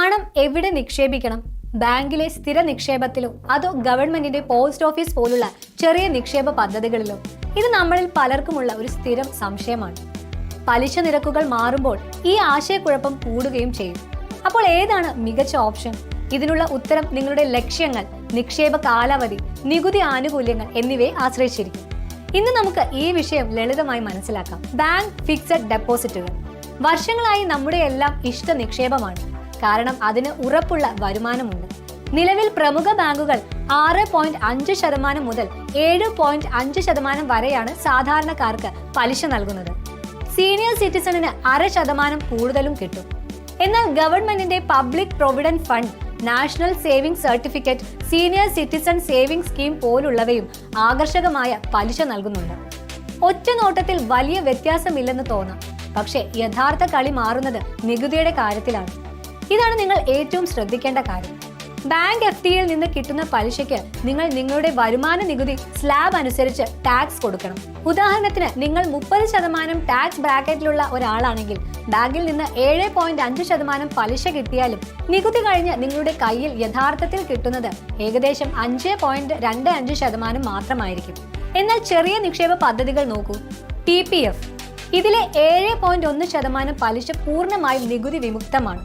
പണം എവിടെ നിക്ഷേപിക്കണം? ബാങ്കിലെ സ്ഥിര നിക്ഷേപത്തിലോ അതോ ഗവൺമെന്റിന്റെ പോസ്റ്റ് ഓഫീസ് പോലുള്ള ചെറിയ നിക്ഷേപ പദ്ധതികളിലോ? ഇത് നമ്മളിൽ പലർക്കുമുള്ള ഒരു സ്ഥിരം സംശയമാണ്. പലിശ നിരക്കുകൾ മാറുമ്പോൾ ഈ ആശയക്കുഴപ്പം കൂടുകയും ചെയ്യും. അപ്പോൾ ഏതാണ് മികച്ച ഓപ്ഷൻ? ഇതിനുള്ള ഉത്തരം നിങ്ങളുടെ ലക്ഷ്യങ്ങൾ നിക്ഷേപ കാലാവധി നികുതി ആനുകൂല്യങ്ങൾ എന്നിവയെ ആശ്രയിച്ചിരിക്കും. ഇന്ന് നമുക്ക് ഈ വിഷയം ലളിതമായി മനസ്സിലാക്കാം. ബാങ്ക് ഫിക്സഡ് ഡെപ്പോസിറ്റുകൾ. വർഷങ്ങളായി നമ്മുടെ എല്ലാം ഇഷ്ട നിക്ഷേപമാണ്. കാരണം അതിന് ഉറപ്പുള്ള വരുമാനമുണ്ട്. നിലവിൽ പ്രമുഖ ബാങ്കുകൾ ആറ് പോയിന്റ് അഞ്ച് ശതമാനം മുതൽ ഏഴ് പോയിന്റ് അഞ്ച് ശതമാനം വരെയാണ് സാധാരണക്കാർക്ക് പലിശ നൽകുന്നത്. സീനിയർ സിറ്റിസണിന് അര ശതമാനം കൂടുതലും കിട്ടും. എന്നാൽ ഗവൺമെന്റിന്റെ public provident fund national saving certificate senior citizen saving scheme പോലുള്ളവയും ആകർഷകമായ പലിശ നൽകുന്നുണ്ട്. ഒറ്റ നോട്ടത്തിൽ വലിയ വ്യത്യാസമില്ലെന്ന് തോന്നാം. പക്ഷേ യഥാർത്ഥ കളി മാറുന്നത് നികുതിയുടെ കാര്യത്തിലാണ്. ഇതാണ് നിങ്ങൾ ഏറ്റവും ശ്രദ്ധിക്കേണ്ട കാര്യം. ബാങ്ക് എഫ് ഡിയിൽ നിന്ന് കിട്ടുന്ന പലിശയ്ക്ക് നിങ്ങൾ നിങ്ങളുടെ വരുമാന നികുതി സ്ലാബ് അനുസരിച്ച് ടാക്സ് കൊടുക്കണം. ഉദാഹരണത്തിന് നിങ്ങൾ മുപ്പത് ശതമാനം ടാക്സ് ബ്രാക്കറ്റിലുള്ള ഒരാളാണെങ്കിൽ ബാങ്കിൽ നിന്ന് ഏഴ് പോയിന്റ് അഞ്ച് ശതമാനം പലിശ കിട്ടിയാലും നികുതി കഴിഞ്ഞ് നിങ്ങളുടെ കയ്യിൽ യഥാർത്ഥത്തിൽ കിട്ടുന്നത് ഏകദേശം അഞ്ച് പോയിന്റ് രണ്ട് അഞ്ച് ശതമാനം മാത്രമായിരിക്കും. എന്നാൽ ചെറിയ നിക്ഷേപ പദ്ധതികൾ നോക്കൂ. P P F. ഇതിലെ ഏഴ് പോയിന്റ് ഒന്ന് ശതമാനം പലിശ പൂർണമായും നികുതി വിമുക്തമാണ്.